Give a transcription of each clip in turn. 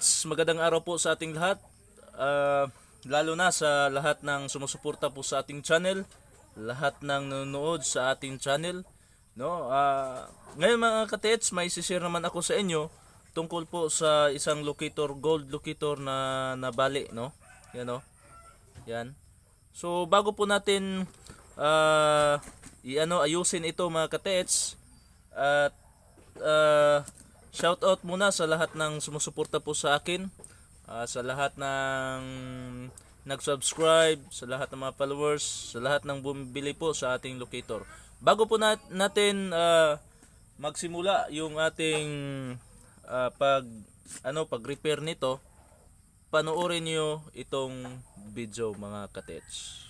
katets, magandang araw po sa ating lahat. Ah, lalo na sa lahat ng sumusuporta po sa ating channel, lahat ng nanonood sa ating channel. No? Ah, ngayon mga katets, may sishare naman ako sa inyo tungkol po sa isang locator, gold locator na nabali, no? Yan no. Yan. So bago po natin ah i-ano ayusin ito mga katets at ah, shout out muna sa lahat ng sumusuporta po sa akin, ah, sa lahat ng nag-subscribe, sa lahat ng mga followers, sa lahat ng bumibili po sa ating locator. Bago po nat- natin ah, magsimula yung ating ah, pag ano pag-repair nito, panoorin niyo itong video mga katets.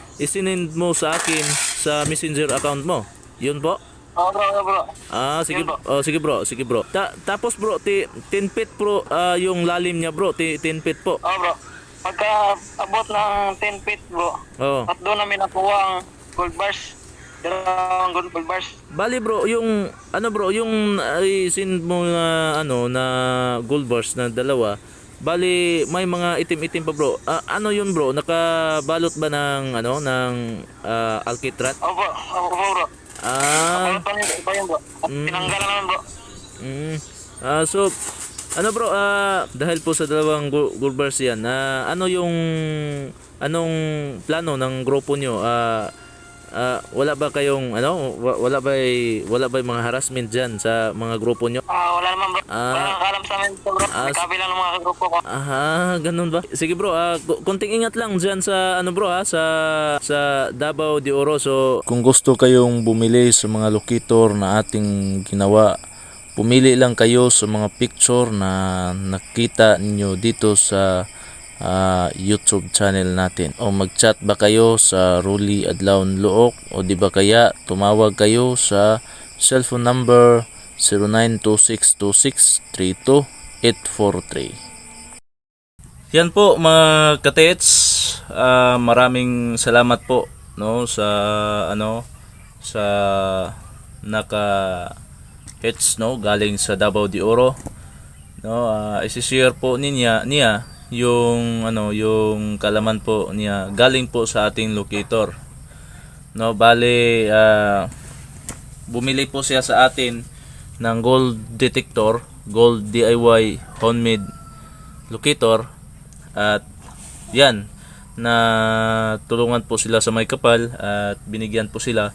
isinend mo sa akin sa messenger account mo. Yun po. Oo bro, bro. Ah, sige, Yun po. oh, sige bro, sige bro. Ta- tapos bro, ti- 10 feet bro, ah, yung lalim niya bro, ti- 10 feet po. Oo bro. Pagka abot ng 10 feet bro, Oh. at doon namin nakuha ang gold bars. Dalawang gold bars. Bali bro, yung ano bro, yung ay send mo na ano na gold bars na dalawa. Bali may mga itim-itim pa bro. Ah, ano yun bro? Nakabalot ba ng ano ng ah, alkitrat? Bro, oo bro. Ah, Ano pa yun, bro. At tinanggalan naman bro. mm. Ah, so ano bro, ah, dahil po sa dalawang go- gold bars yan, na ano yung anong plano ng grupo nyo? Ah, ah, wala ba kayong ano, wa- wala ba wala ba mga harassment diyan sa mga grupo nyo? Ah, wala naman bro. Ah. Wala nang alam sa amin bro. Ah, May kabilang ng mga grupo ko. Aha, ganun ba? Sige bro, ah, ku- konting ingat lang diyan sa ano bro ha, sa sa Davao de Oro. So, kung gusto kayong bumili sa mga locator na ating ginawa, pumili lang kayo sa mga picture na nakita niyo dito sa ah, YouTube channel natin. O mag-chat ba kayo sa Ruli Adlaw Luok o di ba kaya tumawag kayo sa cellphone number 0926263243. Yan po mga katets, Ah, maraming salamat po no sa ano sa naka hits no galing sa Davao de Oro. No, uh, isi-share po niya niya yung ano yung kalaman po niya galing po sa ating locator. No, bale ah, bumili po siya sa atin ng gold detector, gold DIY homemade locator at yan na tulungan po sila sa may kapal at binigyan po sila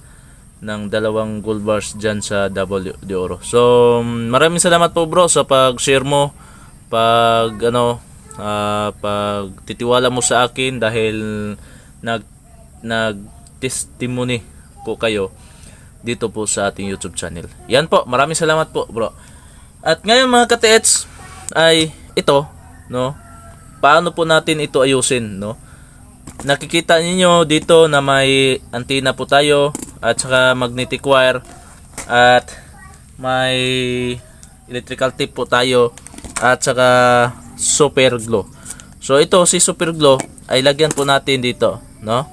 ng dalawang gold bars dyan sa Davao de Oro. So, maraming salamat po bro sa pag-share mo, pag ano, ah, pag titiwala mo sa akin dahil nag nag testimony po kayo dito po sa ating YouTube channel. Yan po, maraming salamat po, bro. At ngayon mga ka-TH ay ito, no? Paano po natin ito ayusin, no? Nakikita ninyo dito na may antenna po tayo at saka magnetic wire at may electrical tape po tayo at saka super glue. So ito si super glue ay lagyan po natin dito, no?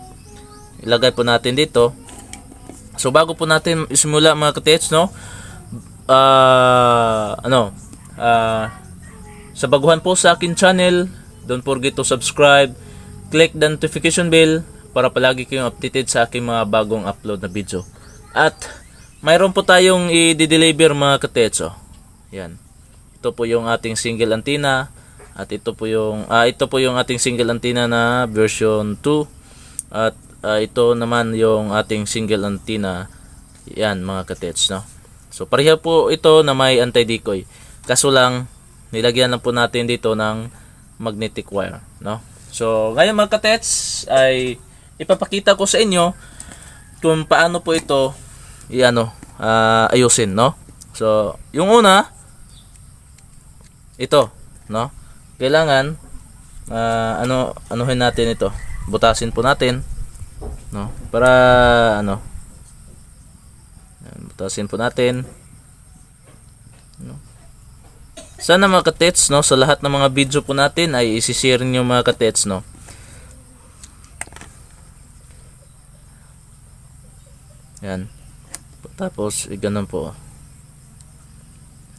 Ilagay po natin dito. So bago po natin isimula mga katets, no? Ah, ano? Ah, sa baguhan po sa akin channel, don't forget to subscribe, click the notification bell para palagi kayong updated sa aking mga bagong upload na video. At mayroon po tayong i-deliver mga katets, oh. Yan. Ito po yung ating single antenna at ito po yung ah, ito po yung ating single antenna na version 2 at ah, ito naman yung ating single antenna. Yan mga katets no? So pareha po ito na may anti-decoy. Kaso lang nilagyan lang po natin dito ng magnetic wire no? So ngayon mga katets ay ipapakita ko sa inyo kung paano po ito i-ano ah, ayusin no? So yung una ito no? Kailangan ah, ano anuhin natin ito. Butasin po natin, no? Para ano? Butasin po natin. No? Sana mga katets, no, sa lahat ng mga video po natin ay isi-share niyo mga katets, no. Yan. Tapos, eh, ganun po.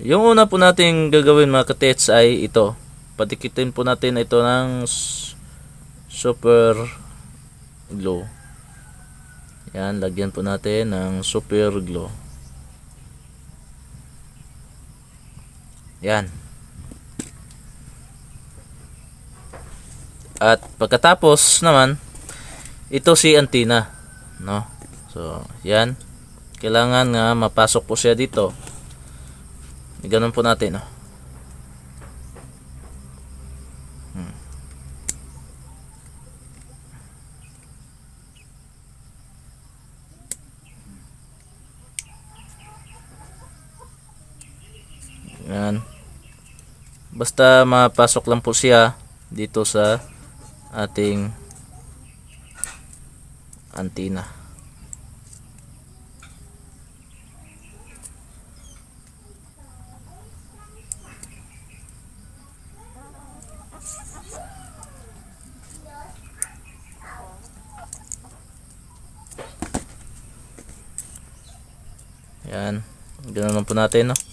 Yung una po nating gagawin mga katets ay ito. Patikitin po natin ito ng super glue. Yan, lagyan po natin ng super glue. Yan. At pagkatapos naman, ito si antenna, no? So, yan. Kailangan nga mapasok po siya dito. Ganun po natin, no? Hmm. Yan. Basta mapasok lang po siya dito sa ating antenna. Yan. Ganun lang po natin, no?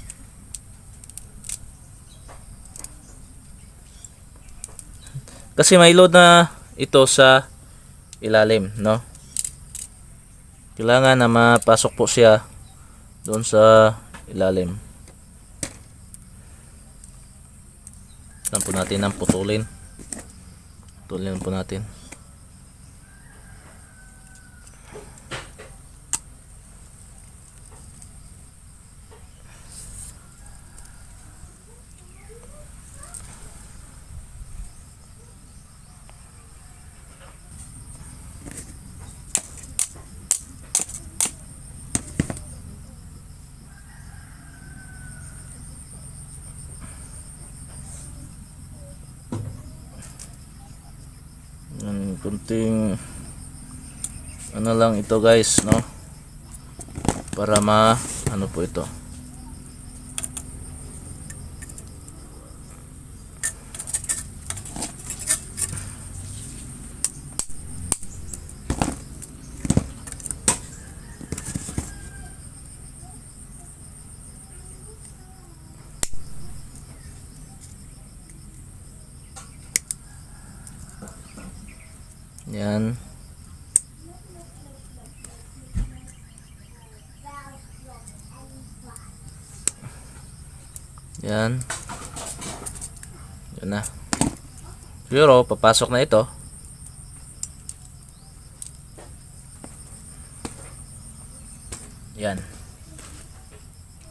Kasi may load na ito sa ilalim, no? Kailangan na mapasok po siya doon sa ilalim. Saan po natin ang putulin. Putulin po natin. Yan, kunting ano lang ito guys, no? Para ma ano po ito. Yan. Yan. Yan na. Siguro, papasok na ito. Yan.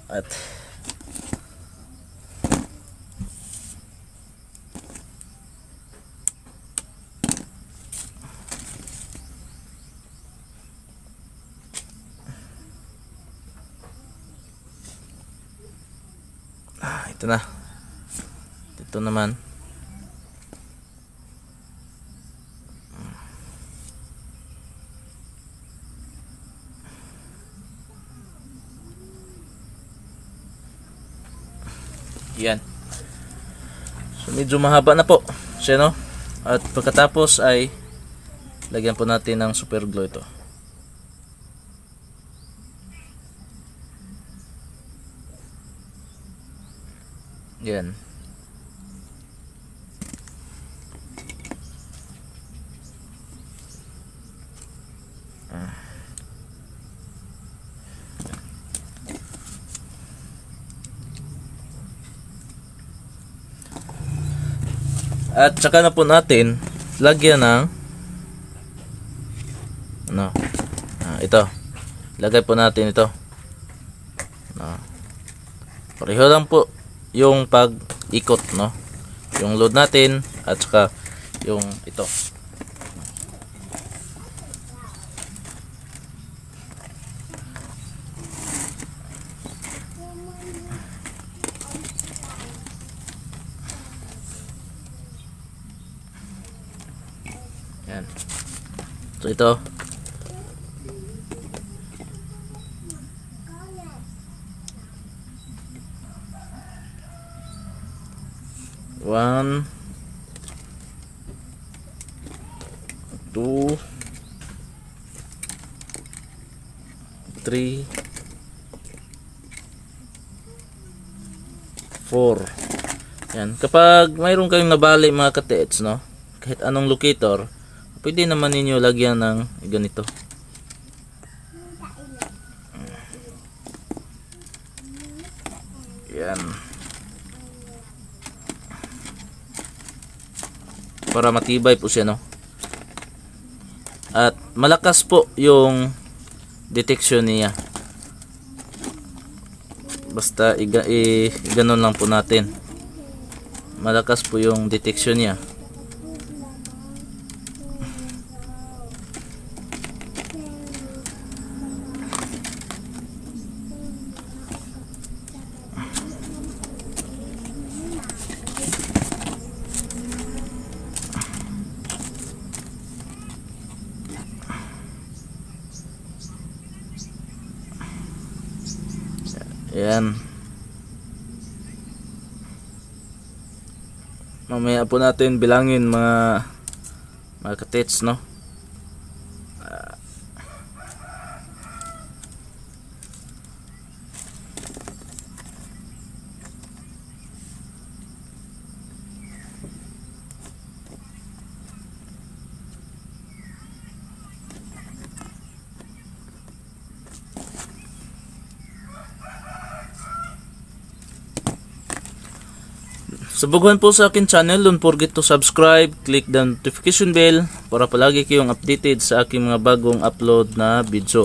At Ah, ito na. Ito naman. Yan. So medyo mahaba na po siya no. At pagkatapos ay lagyan po natin ng super glue ito. Yan. At saka na po natin lagyan ng ano ah, ito. Lagay po natin ito. Ah. pareho lang po yung pag ikot no? Yung load natin at saka yung ito So ito. One, two, three, four. Yan. Kapag mayroon kayong nabali mga katets, no? Kahit anong locator, pwede naman ninyo lagyan ng ganito. Yan. Para matibay po siya, no? At malakas po yung detection niya. Basta i, ganun lang po natin. Malakas po yung detection niya. Ayan. Mamaya po natin bilangin mga mga katits, no? Ah. Subukan po sa akin channel, don't forget to subscribe, click the notification bell para palagi kayong updated sa aking mga bagong upload na video.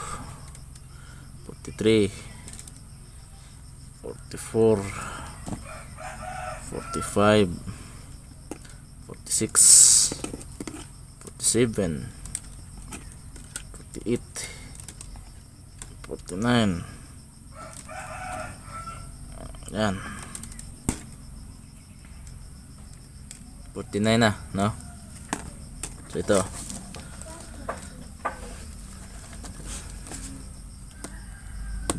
43 44 45 46 47 48 49 yan 49 na no? So ito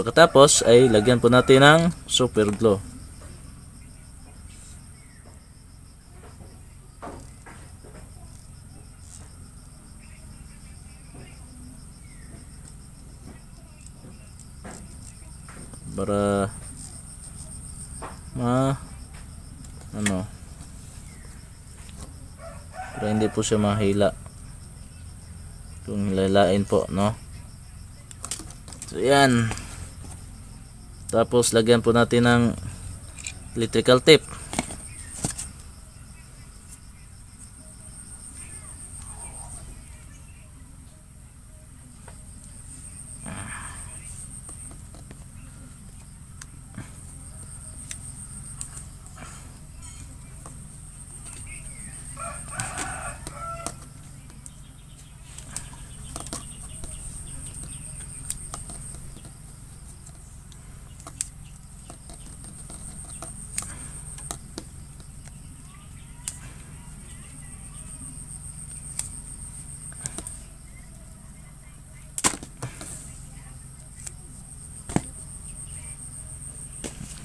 Pagkatapos ay lagyan po natin ng super glue. Para ma ano para hindi po siya mahila. Kung hilalain po no? So yan tapos lagyan po natin ng electrical tape.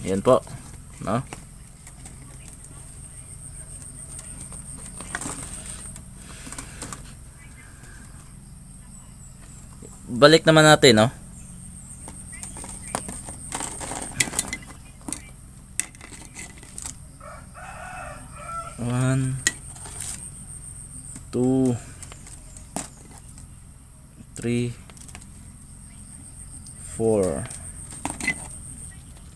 Yan po. No? Balik naman natin, no? One, two, three, four,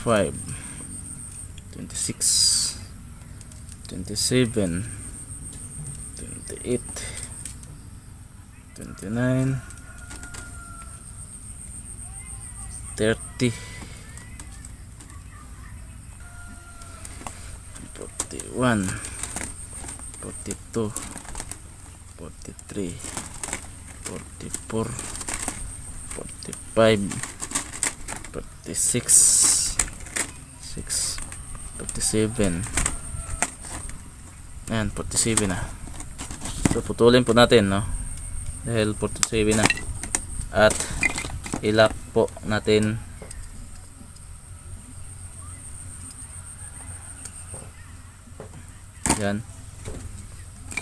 twenty-five, twenty-six, twenty-seven, twenty-eight, twenty-nine, thirty, forty-one, forty-two, forty-three, forty-four, forty-five, forty-six, six, forty-seven. Ayan, 47 na. So, putulin po natin, no? Dahil 47 na. At, ilak po natin yan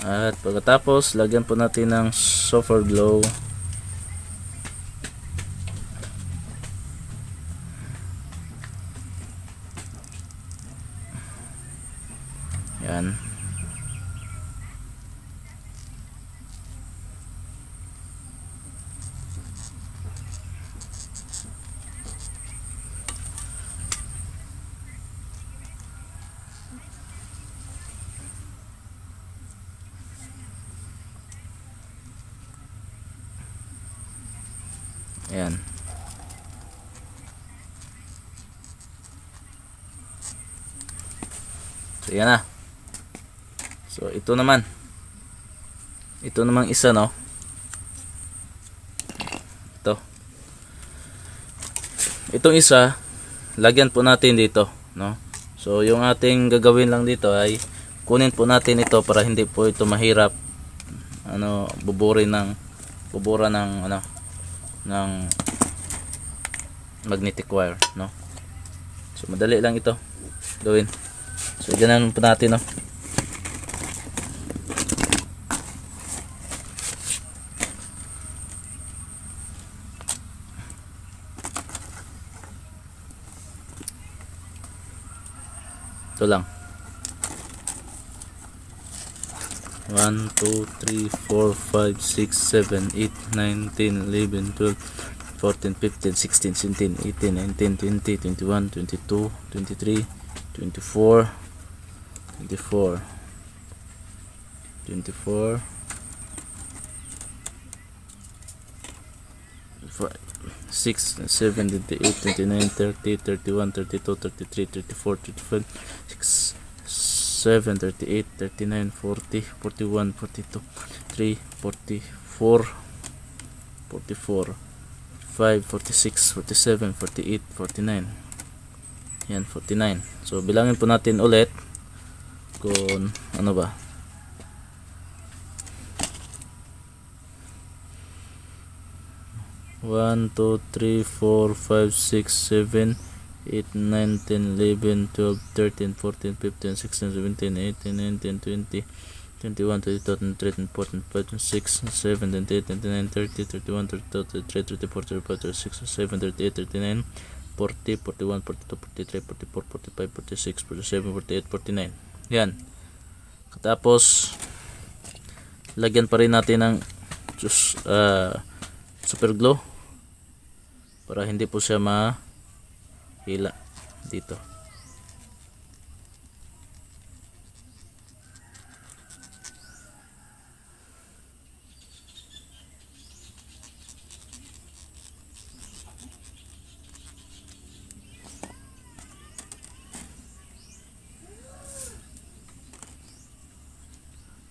at pagkatapos lagyan po natin ng sulfur glow yan Ayan. So, yan na. So, ito naman. Ito namang isa, no? Ito. Itong isa, lagyan po natin dito, no? So, yung ating gagawin lang dito ay kunin po natin ito para hindi po ito mahirap ano, buburin ng bubura ng ano ng magnetic wire, no? So, madali lang ito gawin. So, ganun po natin, no? Ito lang. 1, 2, 3, 4, 5, 6, 7, 8, 9, 10, 11, 12, 14, 15, 16, 17, 18, 19, 20, 21, 22, 23, 24, 24, 24, 6, 7, 28, 29, 30, 31, 32, 33, 34, 35, 6, 7, 38, 39, 40, 41, 42, 3, 44, 44, 5, 46, 47, 48, 49. Yan, 49. So, bilangin po natin ulit kung ano ba. One, two, three, four, five, six, seven, 8, 9, 10, 11, 12, 13, 14, 15, 16, 17, 18, 19, 20, 21, 22, 23, 24, 25, 26, 27, 28, 29, 30, 31, 32, 33, 34, 35, 36, 37, 38, 39, 40, 41, 42, 43, 44, 45, 46, 47, 48, 49. Yan. Tapos, lagyan pa rin natin ng uh, super glue para hindi po siya ma hila dito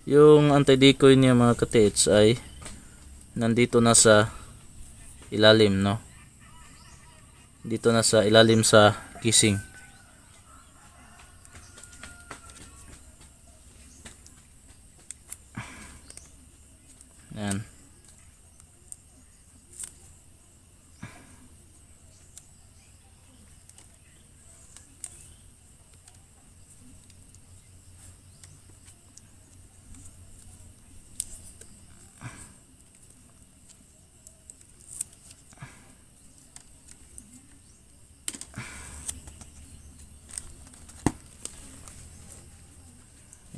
Yung anti-decoy niya mga katits ay nandito na sa ilalim no dito na sa ilalim sa kissing yan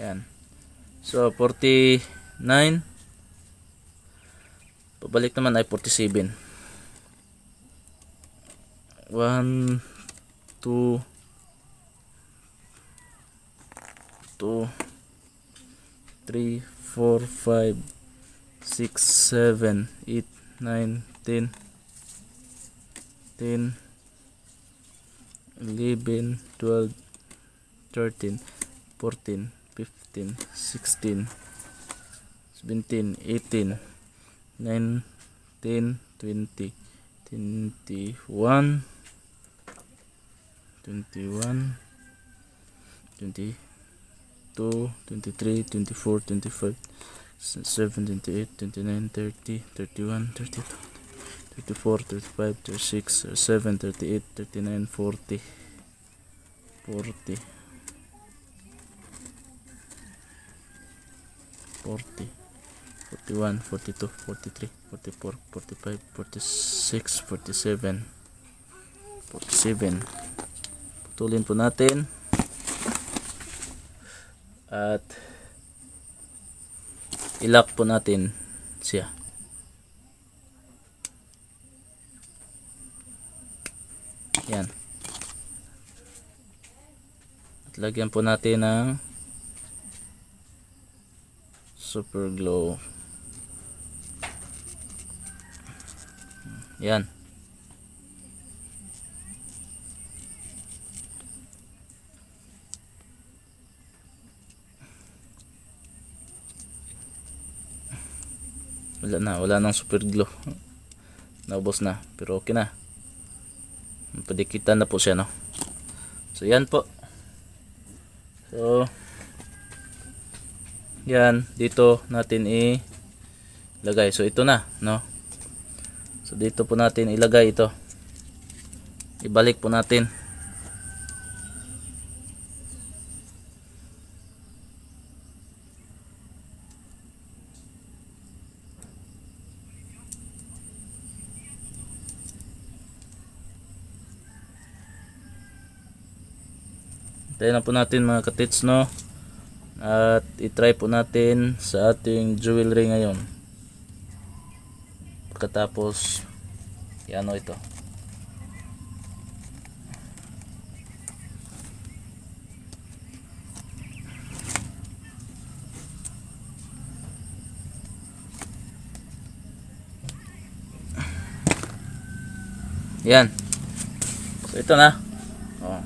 Yan. So, 49. Pabalik naman ay 47. 1, 2, 2, 3, 4, 5, 6, 7, 8, 9, 10, 10, 11, 12, 13, 14, 15, 16, 17, 18, 19, 20, 21, 21, 22, 23, 24, 25, 27, 28, 29, 30, 31, 32, 34, 35, 36, 37, 38, 39, 40, 40, 40, 41, 42, 43, 44, 45, 46, 47, 47. Putulin po natin. At ilock po natin siya. Yan. At lagyan po natin ng super glow. Yan. Wala na, wala nang super glue. Naubos na, pero okay na. Padikitan na po siya, no? So, yan po. So, yan, dito natin ilagay. So, ito na, no? So, dito po natin ilagay ito. Ibalik po natin. Tayo na po natin mga katits no. At i-try po natin sa ating jewelry ngayon. Pagkatapos ano ito. Yan. So ito na. Oh.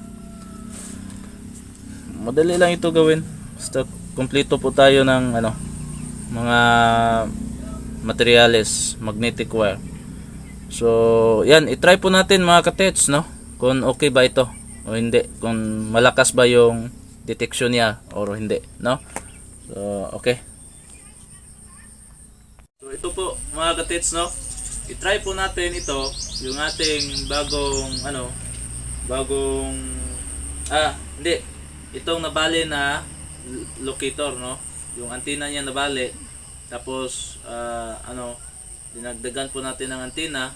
Madali lang ito gawin. Basta kumpleto po tayo ng ano mga materials, magnetic wire. So, yan, i-try po natin mga katets, no? Kung okay ba ito o hindi, kung malakas ba yung detection niya or hindi, no? So, okay. So, ito po mga katets, no? I-try po natin ito, yung ating bagong ano, bagong ah, hindi. Itong nabali na locator, no? Yung antenna niya nabali. Tapos ah, ano, dinagdagan po natin ng antenna.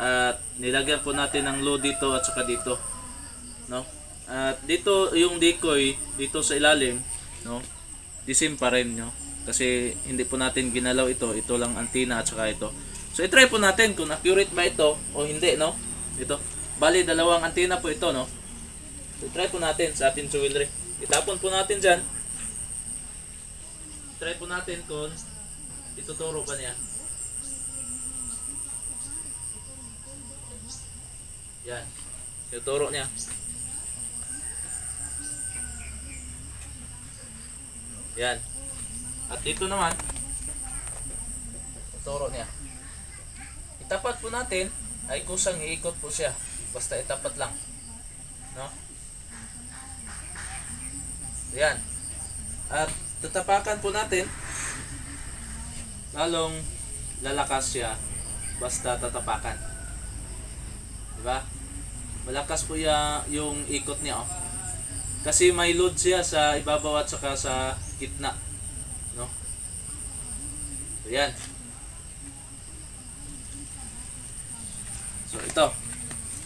At nilagyan po natin ng load dito at saka dito. No? At dito yung decoy dito sa ilalim, no? Same pa rin, no? Kasi hindi po natin ginalaw ito, ito lang antenna at saka ito. So i-try po natin kung accurate ba ito o hindi, no? Ito. Bali dalawang antenna po ito, no? So try po natin sa ating jewelry. Itapon po natin dyan. Try po natin kung ituturo ba niya. Yan. Ituturo niya. Yan. At dito naman, turo niya. Itapat po natin, ay kusang iikot po siya. Basta itapat lang. No? Yan. At tatapakan po natin, lalong lalakas siya basta tatapakan. Diba? Malakas po ya, yung ikot niya. Oh. Kasi may load siya sa ibabaw at saka sa gitna. No? So, yan. So, ito.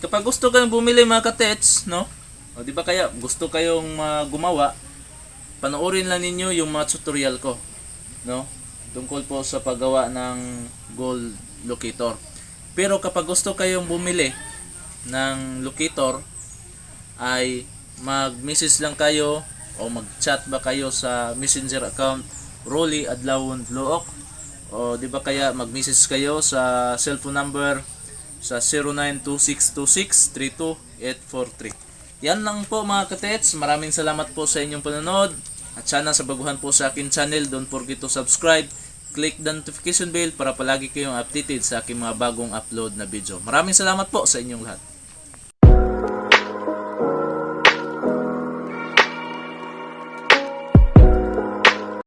Kapag gusto kayong bumili mga katets, no? O, di ba kaya gusto kayong ah, gumawa, panoorin lang ninyo yung mga tutorial ko, no? Tungkol po sa paggawa ng gold locator. Pero kapag gusto kayong bumili ng locator, ay mag-message lang kayo o mag-chat ba kayo sa messenger account Rolly Adlawon Look o di ba kaya mag-message kayo sa cellphone number sa 092626328843 yan lang po mga katets. Maraming salamat po sa inyong panonood. At sana sa baguhan po sa akin channel don't forget to subscribe. Click the notification bell para palagi kayong updated sa aking mga bagong upload na video. Maraming salamat po sa inyong lahat